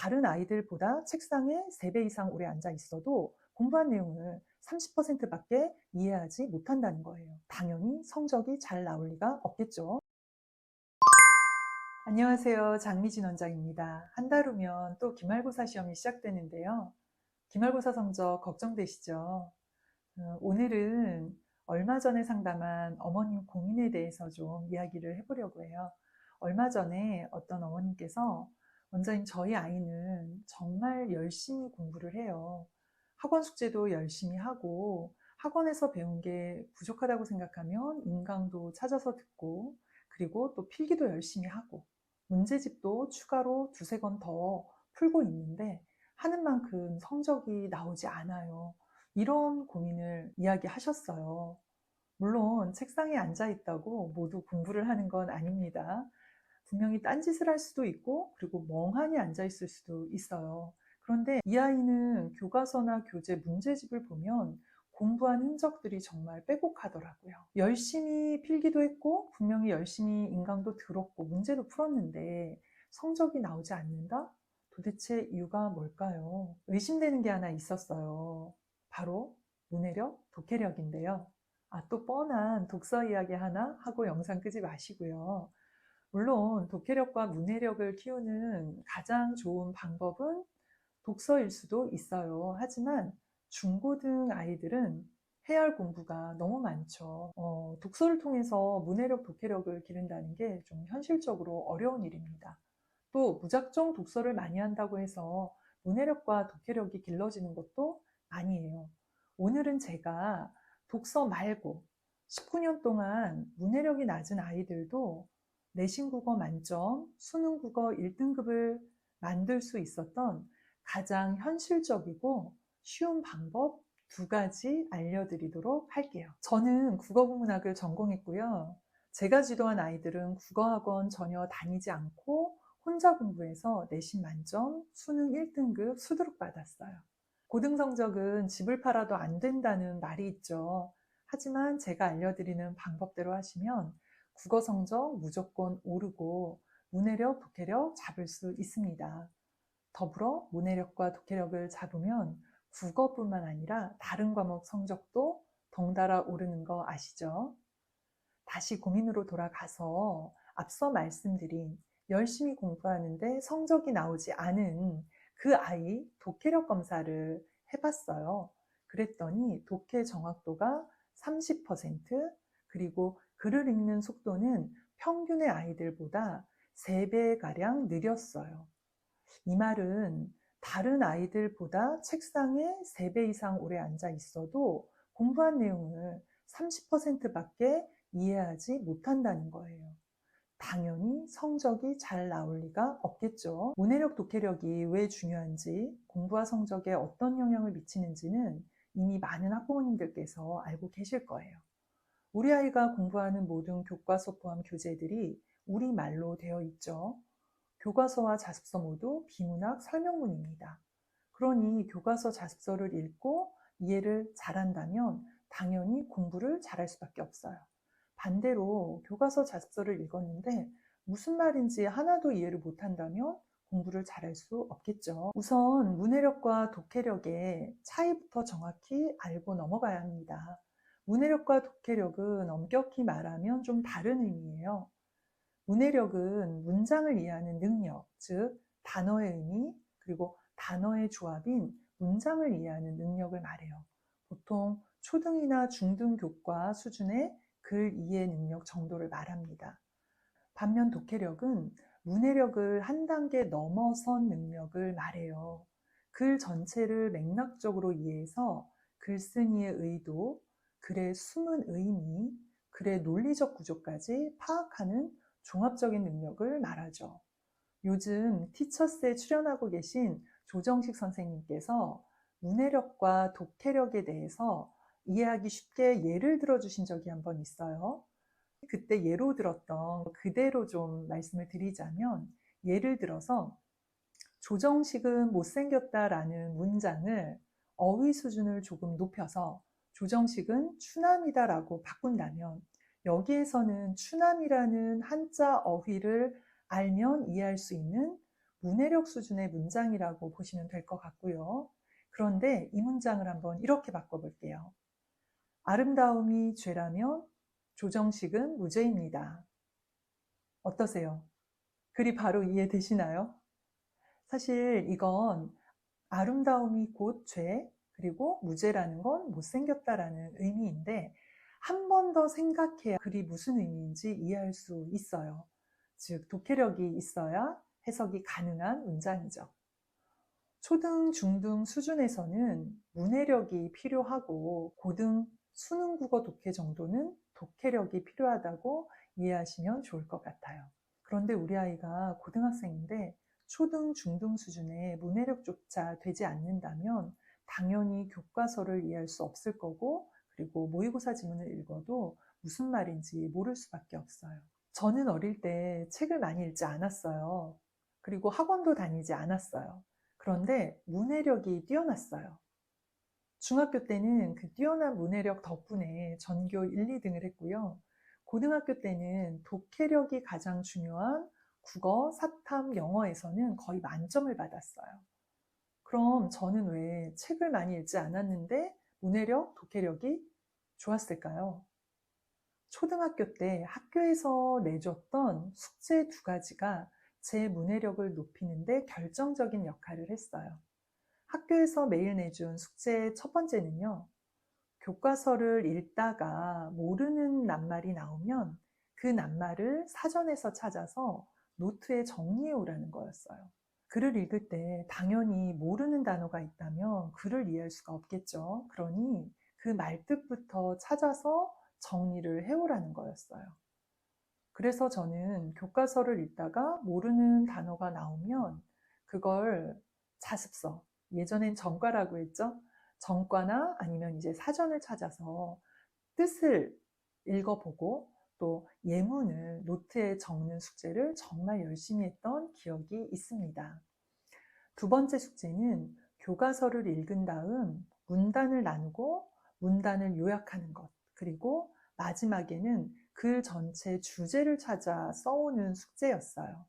다른 아이들보다 책상에 3배 이상 오래 앉아 있어도 공부한 내용을 30%밖에 이해하지 못한다는 거예요. 당연히 성적이 잘 나올 리가 없겠죠. 안녕하세요. 장미진 원장입니다. 한 달 후면 또 기말고사 시험이 시작되는데요. 기말고사 성적 걱정되시죠? 어, 오늘은 얼마 전에 상담한 어머님 고민에 대해서 좀 이야기를 해보려고 해요. 얼마 전에 어떤 어머님께서 원장님 저희 아이는 정말 열심히 공부를 해요. 학원 숙제도 열심히 하고 학원에서 배운 게 부족하다고 생각하면 인강도 찾아서 듣고 그리고 또 필기도 열심히 하고 문제집도 추가로 두세 권 더 풀고 있는데 하는 만큼 성적이 나오지 않아요. 이런 고민을 이야기하셨어요. 물론 책상에 앉아 있다고 모두 공부를 하는 건 아닙니다. 분명히 딴짓을 할 수도 있고 그리고 멍하니 앉아 있을 수도 있어요. 그런데 이 아이는 교과서나 교재 문제집을 보면 공부한 흔적들이 정말 빼곡하더라고요. 열심히 필기도 했고 분명히 열심히 인강도 들었고 문제도 풀었는데 성적이 나오지 않는다? 도대체 이유가 뭘까요? 의심되는 게 하나 있었어요. 바로 문해력, 독해력인데요. 아, 또 뻔한 독서 이야기 하나 하고 영상 끄지 마시고요. 물론 독해력과 문해력을 키우는 가장 좋은 방법은 독서일 수도 있어요. 하지만 중고등 아이들은 할 공부가 너무 많죠. 어, 독서를 통해서 문해력, 독해력을 기른다는 게 좀 현실적으로 어려운 일입니다. 또 무작정 독서를 많이 한다고 해서 문해력과 독해력이 길러지는 것도 아니에요. 오늘은 제가 독서 말고 19년 동안 문해력이 낮은 아이들도 내신 국어 만점, 수능 국어 1등급을 만들 수 있었던 가장 현실적이고 쉬운 방법 두 가지 알려드리도록 할게요. 저는 국어국문학을 전공했고요. 제가 지도한 아이들은 국어학원 전혀 다니지 않고 혼자 공부해서 내신 만점, 수능 1등급 수두룩 받았어요. 고등 성적은 집을 팔아도 안 된다는 말이 있죠. 하지만 제가 알려드리는 방법대로 하시면 국어 성적 무조건 오르고 문해력, 독해력 잡을 수 있습니다. 더불어 문해력과 독해력을 잡으면 국어뿐만 아니라 다른 과목 성적도 덩달아 오르는 거 아시죠? 다시 고민으로 돌아가서 앞서 말씀드린 열심히 공부하는데 성적이 나오지 않은 그 아이 독해력 검사를 해봤어요. 그랬더니 독해 정확도가 30% 그리고 글을 읽는 속도는 평균의 아이들보다 3배가량 느렸어요. 이 말은 다른 아이들보다 책상에 3배 이상 오래 앉아 있어도 공부한 내용을 30%밖에 이해하지 못한다는 거예요. 당연히 성적이 잘 나올 리가 없겠죠. 문해력, 독해력이 왜 중요한지, 공부와 성적에 어떤 영향을 미치는지는 이미 많은 학부모님들께서 알고 계실 거예요. 우리 아이가 공부하는 모든 교과서 포함 교재들이 우리말로 되어 있죠. 교과서와 자습서 모두 비문학 설명문입니다. 그러니 교과서 자습서를 읽고 이해를 잘한다면 당연히 공부를 잘할 수밖에 없어요. 반대로 교과서 자습서를 읽었는데 무슨 말인지 하나도 이해를 못한다면 공부를 잘할 수 없겠죠. 우선 문해력과 독해력의 차이부터 정확히 알고 넘어가야 합니다. 문해력과 독해력은 엄격히 말하면 좀 다른 의미예요. 문해력은 문장을 이해하는 능력, 즉 단어의 의미, 그리고 단어의 조합인 문장을 이해하는 능력을 말해요. 보통 초등이나 중등 교과 수준의 글 이해 능력 정도를 말합니다. 반면 독해력은 문해력을 한 단계 넘어선 능력을 말해요. 글 전체를 맥락적으로 이해해서 글쓴이의 의도, 글의 숨은 의미, 글의 논리적 구조까지 파악하는 종합적인 능력을 말하죠. 요즘 티처스에 출연하고 계신 조정식 선생님께서 문해력과 독해력에 대해서 이해하기 쉽게 예를 들어 주신 적이 한 번 있어요. 그때 예로 들었던 그대로 좀 말씀을 드리자면 예를 들어서 조정식은 못생겼다라는 문장을 어휘 수준을 조금 높여서 조정식은 추남이다라고 바꾼다면 여기에서는 추남이라는 한자 어휘를 알면 이해할 수 있는 문해력 수준의 문장이라고 보시면 될 것 같고요. 그런데 이 문장을 한번 이렇게 바꿔볼게요. 아름다움이 죄라면 조정식은 무죄입니다. 어떠세요? 글이 바로 이해되시나요? 사실 이건 아름다움이 곧 죄, 그리고 무죄라는 건 못생겼다라는 의미인데 한 번 더 생각해야 글이 무슨 의미인지 이해할 수 있어요. 즉, 독해력이 있어야 해석이 가능한 문장이죠. 초등, 중등 수준에서는 문해력이 필요하고 고등 수능 국어 독해 정도는 독해력이 필요하다고 이해하시면 좋을 것 같아요. 그런데 우리 아이가 고등학생인데 초등, 중등 수준의 문해력조차 되지 않는다면 당연히 교과서를 이해할 수 없을 거고 그리고 모의고사 지문을 읽어도 무슨 말인지 모를 수밖에 없어요. 저는 어릴 때 책을 많이 읽지 않았어요. 그리고 학원도 다니지 않았어요. 그런데 문해력이 뛰어났어요. 중학교 때는 그 뛰어난 문해력 덕분에 전교 1, 2등을 했고요. 고등학교 때는 독해력이 가장 중요한 국어, 사탐, 영어에서는 거의 만점을 받았어요. 그럼 저는 왜 책을 많이 읽지 않았는데 문해력, 독해력이 좋았을까요? 초등학교 때 학교에서 내줬던 숙제 두 가지가 제 문해력을 높이는데 결정적인 역할을 했어요. 학교에서 매일 내준 숙제 첫 번째는요. 교과서를 읽다가 모르는 낱말이 나오면 그 낱말을 사전에서 찾아서 노트에 정리해 오라는 거였어요. 글을 읽을 때 당연히 모르는 단어가 있다면 글을 이해할 수가 없겠죠. 그러니 그 말뜻부터 찾아서 정리를 해오라는 거였어요. 그래서 저는 교과서를 읽다가 모르는 단어가 나오면 그걸 자습서, 예전엔 정과라고 했죠. 정과나 아니면 이제 사전을 찾아서 뜻을 읽어보고 또 예문을 노트에 적는 숙제를 정말 열심히 했던 기억이 있습니다. 두 번째 숙제는 교과서를 읽은 다음 문단을 나누고 문단을 요약하는 것, 그리고 마지막에는 글 전체 주제를 찾아 써오는 숙제였어요.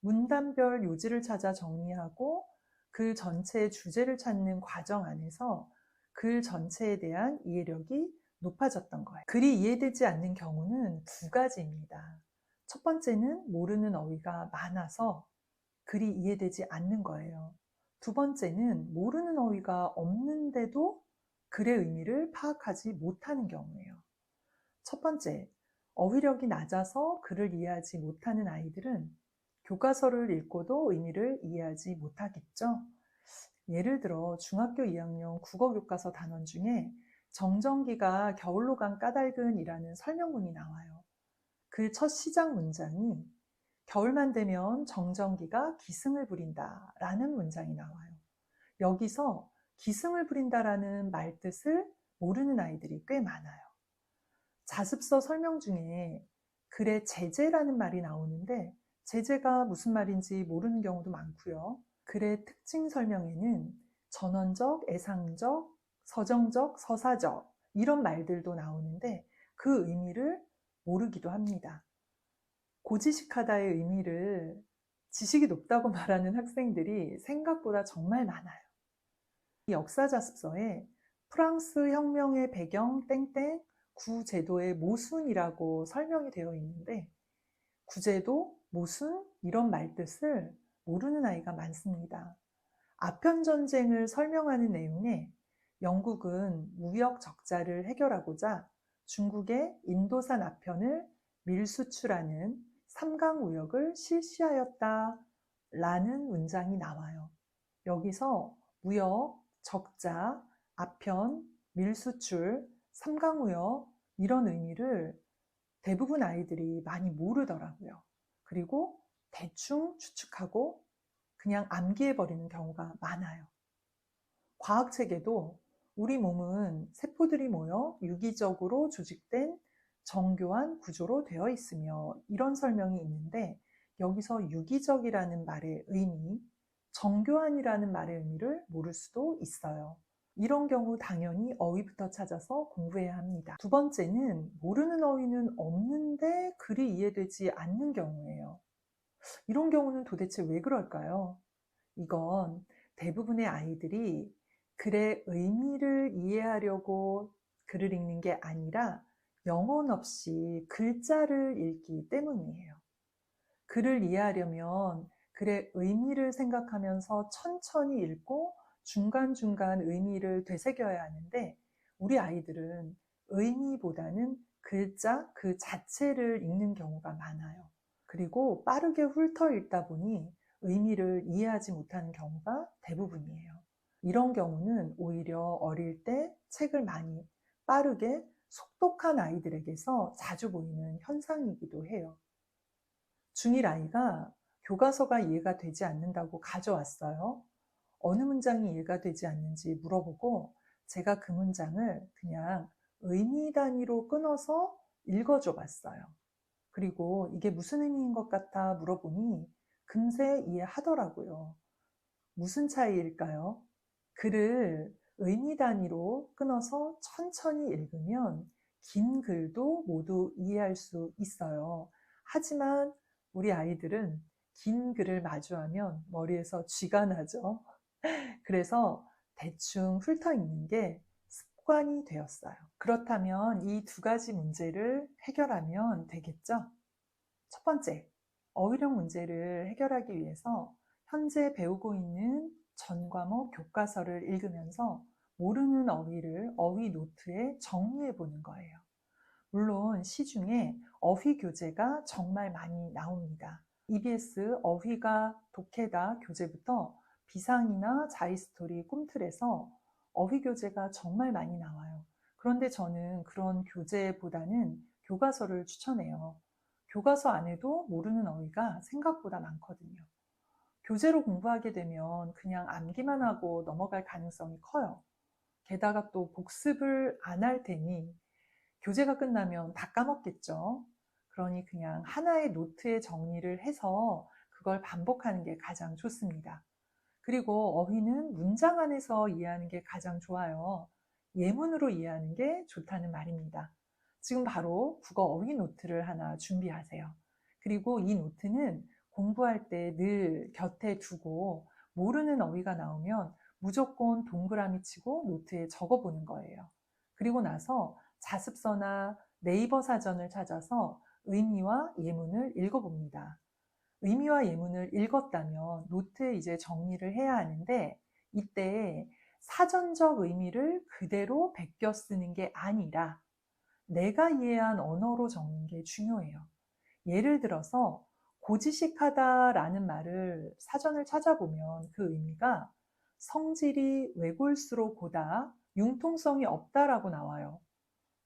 문단별 요지를 찾아 정리하고 글 전체의 주제를 찾는 과정 안에서 글 전체에 대한 이해력이 높아졌던 거예요. 글이 이해되지 않는 경우는 두 가지입니다. 첫 번째는 모르는 어휘가 많아서 글이 이해되지 않는 거예요. 두 번째는 모르는 어휘가 없는데도 글의 의미를 파악하지 못하는 경우예요. 첫 번째, 어휘력이 낮아서 글을 이해하지 못하는 아이들은 교과서를 읽고도 의미를 이해하지 못하겠죠. 예를 들어 중학교 2학년 국어 교과서 단원 중에 정전기가 겨울로 간 까닭은 이라는 설명문이 나와요. 그 첫 시작 문장이 겨울만 되면 정전기가 기승을 부린다 라는 문장이 나와요. 여기서 기승을 부린다라는 말 뜻을 모르는 아이들이 꽤 많아요. 자습서 설명 중에 글에 제재라는 말이 나오는데 제재가 무슨 말인지 모르는 경우도 많고요. 글의 특징 설명에는 전원적, 애상적, 서정적, 서사적 이런 말들도 나오는데 그 의미를 모르기도 합니다. 고지식하다의 의미를 지식이 높다고 말하는 학생들이 생각보다 정말 많아요. 이 역사자습서에 프랑스 혁명의 배경 땡땡 구제도의 모순이라고 설명이 되어 있는데 구제도, 모순 이런 말뜻을 모르는 아이가 많습니다. 아편 전쟁을 설명하는 내용에 영국은 무역 적자를 해결하고자 중국의 인도산 아편을 밀수출하는 삼강 무역을 실시하였다 라는 문장이 나와요. 여기서 무역, 적자, 아편, 밀수출, 삼강 무역 이런 의미를 대부분 아이들이 많이 모르더라고요. 그리고 대충 추측하고 그냥 암기해버리는 경우가 많아요. 과학책에도 우리 몸은 세포들이 모여 유기적으로 조직된 정교한 구조로 되어 있으며 이런 설명이 있는데 여기서 유기적이라는 말의 의미, 정교한이라는 말의 의미를 모를 수도 있어요. 이런 경우 당연히 어휘부터 찾아서 공부해야 합니다. 두 번째는 모르는 어휘는 없는데 글이 이해되지 않는 경우예요. 이런 경우는 도대체 왜 그럴까요? 이건 대부분의 아이들이 글의 의미를 이해하려고 글을 읽는 게 아니라 영혼 없이 글자를 읽기 때문이에요. 글을 이해하려면 글의 의미를 생각하면서 천천히 읽고 중간중간 의미를 되새겨야 하는데 우리 아이들은 의미보다는 글자 그 자체를 읽는 경우가 많아요. 그리고 빠르게 훑어 읽다 보니 의미를 이해하지 못하는 경우가 대부분이에요. 이런 경우는 오히려 어릴 때 책을 많이 빠르게 속독한 아이들에게서 자주 보이는 현상이기도 해요. 중1 아이가 교과서가 이해가 되지 않는다고 가져왔어요. 어느 문장이 이해가 되지 않는지 물어보고 제가 그 문장을 그냥 의미 단위로 끊어서 읽어줘 봤어요. 그리고 이게 무슨 의미인 것 같아 물어보니 금세 이해하더라고요. 무슨 차이일까요? 글을 의미 단위로 끊어서 천천히 읽으면 긴 글도 모두 이해할 수 있어요. 하지만 우리 아이들은 긴 글을 마주하면 머리에서 쥐가 나죠. 그래서 대충 훑어 읽는 게 습관이 되었어요. 그렇다면 이 두 가지 문제를 해결하면 되겠죠? 첫 번째, 어휘력 문제를 해결하기 위해서 현재 배우고 있는 전 과목 교과서를 읽으면서 모르는 어휘를 어휘 노트에 정리해 보는 거예요. 물론 시중에 어휘 교재가 정말 많이 나옵니다. EBS 어휘가 독해다 교재부터 비상이나 자이스토리, 꿈틀에서 어휘 교재가 정말 많이 나와요. 그런데 저는 그런 교재보다는 교과서를 추천해요. 교과서 안에도 모르는 어휘가 생각보다 많거든요. 교재로 공부하게 되면 그냥 암기만 하고 넘어갈 가능성이 커요. 게다가 또 복습을 안 할 테니 교재가 끝나면 다 까먹겠죠. 그러니 그냥 하나의 노트에 정리를 해서 그걸 반복하는 게 가장 좋습니다. 그리고 어휘는 문장 안에서 이해하는 게 가장 좋아요. 예문으로 이해하는 게 좋다는 말입니다. 지금 바로 국어 어휘 노트를 하나 준비하세요. 그리고 이 노트는 공부할 때 늘 곁에 두고 모르는 어휘가 나오면 무조건 동그라미 치고 노트에 적어 보는 거예요. 그리고 나서 자습서나 네이버 사전을 찾아서 의미와 예문을 읽어 봅니다. 의미와 예문을 읽었다면 노트에 이제 정리를 해야 하는데 이때 사전적 의미를 그대로 베껴 쓰는 게 아니라 내가 이해한 언어로 적는 게 중요해요. 예를 들어서 고지식하다라는 말을 사전을 찾아보면 그 의미가 성질이 외골수록 고다, 융통성이 없다라고 나와요.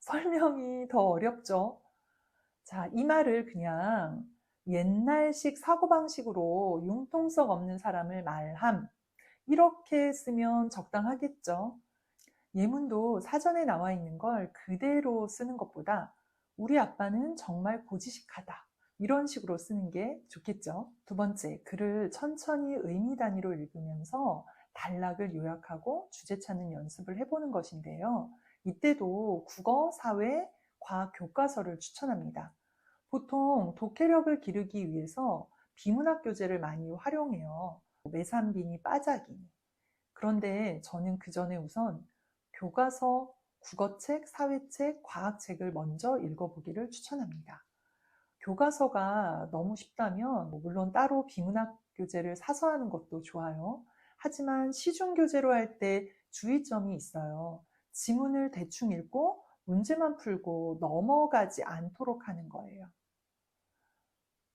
설명이 더 어렵죠? 자, 이 말을 그냥 옛날식 사고방식으로 융통성 없는 사람을 말함. 이렇게 쓰면 적당하겠죠. 예문도 사전에 나와 있는 걸 그대로 쓰는 것보다 우리 아빠는 정말 고지식하다. 이런 식으로 쓰는 게 좋겠죠. 두 번째, 글을 천천히 의미 단위로 읽으면서 단락을 요약하고 주제 찾는 연습을 해보는 것인데요. 이때도 국어, 사회, 과학 교과서를 추천합니다. 보통 독해력을 기르기 위해서 비문학 교재를 많이 활용해요. 매산비니 빠자기니. 그런데 저는 그 전에 우선 교과서, 국어책, 사회책, 과학책을 먼저 읽어보기를 추천합니다. 교과서가 너무 쉽다면 뭐 물론 따로 비문학 교재를 사서 하는 것도 좋아요. 하지만 시중 교재로 할 때 주의점이 있어요. 지문을 대충 읽고 문제만 풀고 넘어가지 않도록 하는 거예요.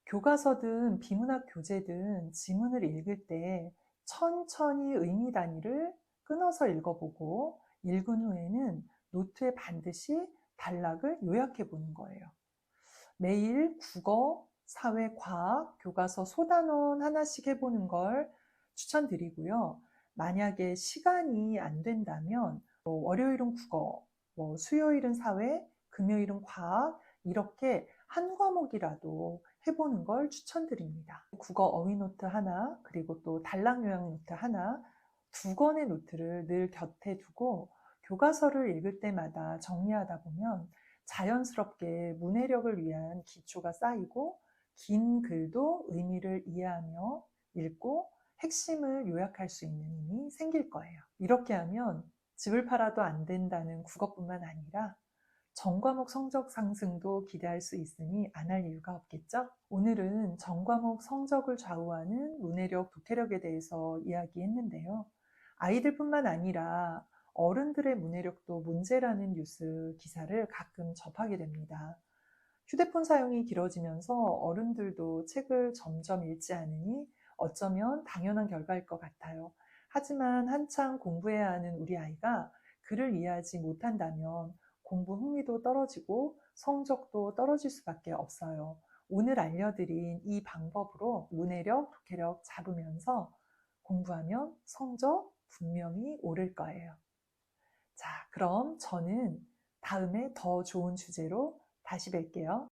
교과서든 비문학 교재든 지문을 읽을 때 천천히 의미 단위를 끊어서 읽어보고 읽은 후에는 노트에 반드시 단락을 요약해 보는 거예요. 매일 국어, 사회, 과학, 교과서 소단원 하나씩 해보는 걸 추천드리고요. 만약에 시간이 안 된다면 뭐 월요일은 국어, 뭐 수요일은 사회, 금요일은 과학 이렇게 한 과목이라도 해보는 걸 추천드립니다. 국어 어휘 노트 하나, 그리고 또 단락 요약 노트 하나, 두 권의 노트를 늘 곁에 두고 교과서를 읽을 때마다 정리하다 보면 자연스럽게 문해력을 위한 기초가 쌓이고 긴 글도 의미를 이해하며 읽고 핵심을 요약할 수 있는 힘이 생길 거예요. 이렇게 하면 집을 팔아도 안 된다는 국어뿐만 아니라 전과목 성적 상승도 기대할 수 있으니 안 할 이유가 없겠죠? 오늘은 전과목 성적을 좌우하는 문해력, 독해력에 대해서 이야기했는데요. 아이들뿐만 아니라 어른들의 문해력도 문제라는 뉴스 기사를 가끔 접하게 됩니다. 휴대폰 사용이 길어지면서 어른들도 책을 점점 읽지 않으니 어쩌면 당연한 결과일 것 같아요. 하지만 한창 공부해야 하는 우리 아이가 글을 이해하지 못한다면 공부 흥미도 떨어지고 성적도 떨어질 수밖에 없어요. 오늘 알려드린 이 방법으로 문해력, 독해력 잡으면서 공부하면 성적 분명히 오를 거예요. 자, 그럼 저는 다음에 더 좋은 주제로 다시 뵐게요.